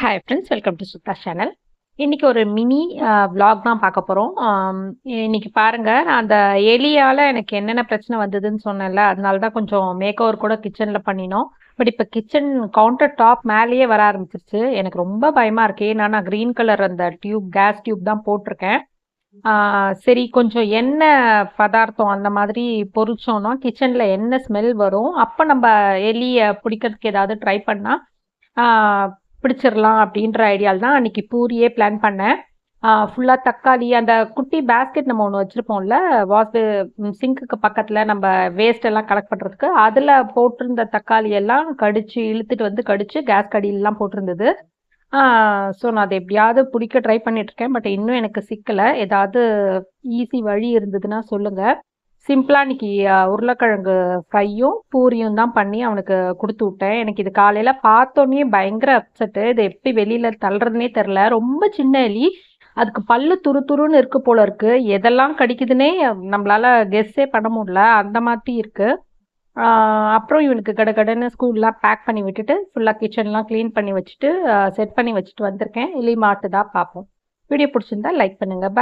Hi friends welcome to Sutha channel இன்றைக்கி ஒரு mini vlog தான் பார்க்க போகிறோம் இன்னைக்கு பாருங்கள் நான் அந்த எலியால் எனக்கு என்னென்ன பிரச்சனை வந்ததுன்னு சொன்னேன்ல அதனால தான் கொஞ்சம் மேக் ஓவர் கூட கிச்சனில் பண்ணினோம். பட் இப்போ கிச்சன் கவுண்டர் டாப் மேலேயே வர ஆரம்பிச்சிருச்சு. எனக்கு ரொம்ப பயமாக இருக்கு. ஏன்னா நான் க்ரீன் கலர் அந்த டியூப் கேஸ் டியூப் தான் போட்டிருக்கேன். சரி கொஞ்சம் என்ன பதார்த்தம் அந்த மாதிரி பொறிச்சோன்னா கிச்சனில் என்ன ஸ்மெல் வரும். அப்போ நம்ம எலியை பிடிக்கிறதுக்கு ஏதாவது ட்ரை பண்ணால் பிடிச்சிடலாம் அப்படின்ற ஐடியாவில் தான் அன்னைக்கு பூரியே பிளான் பண்ணேன். ஃபுல்லாக தக்காளி அந்த குட்டி பேஸ்கெட் நம்ம ஒன்று வச்சுருப்போம்ல வாஷ் சிங்க்குக்கு பக்கத்தில் நம்ம வேஸ்ட் எல்லாம் கலெக்ட் பண்ணுறதுக்கு அதில் போட்டிருந்த தக்காளி எல்லாம் கடிச்சு இழுத்துட்டு வந்து கடிச்சு கேஸ் கடியிலலாம் போட்டிருந்தது. ஸோ நான் அதை எப்படியாவது பிடிக்க ட்ரை பண்ணிட்டு இருக்கேன் பட் இன்னும் எனக்கு சிக்கலை. ஏதாவது ஈஸி வழி இருந்ததுன்னா சொல்லுங்கள் சிம்பிளாக இன்னைக்கு உருளைக்கிழங்கு ஃப்ரையும் பூரியும் தான் பண்ணி அவனுக்கு கொடுத்து விட்டேன். எனக்கு இது காலையில் பார்த்தோன்னே பயங்கர அப்செட்டு இது எப்படி வெளியில் தள்ளுறதுனே தெரில ரொம்ப சின்ன எலி. அதுக்கு பல்லு துரு துருன்னு இருக்கு போல இருக்கு. எதெல்லாம் கடிக்குதுன்னே நம்மளால கெஸ்ஸே பண்ண முடியல. அந்த மாதிரி இருக்கு. அப்புறம் இவனுக்கு கடை கடைன்னு ஸ்கூல்லாம் பேக் பண்ணி விட்டுட்டு ஃபுல்லாக கிச்சன்லாம் க்ளீன் பண்ணி வச்சுட்டு செட் பண்ணி வச்சுட்டு வந்திருக்கேன். எலி மாட்டு தான் பார்ப்போம் வீடியோ பிடிச்சிருந்தா லைக் பண்ணுங்கள் பாய்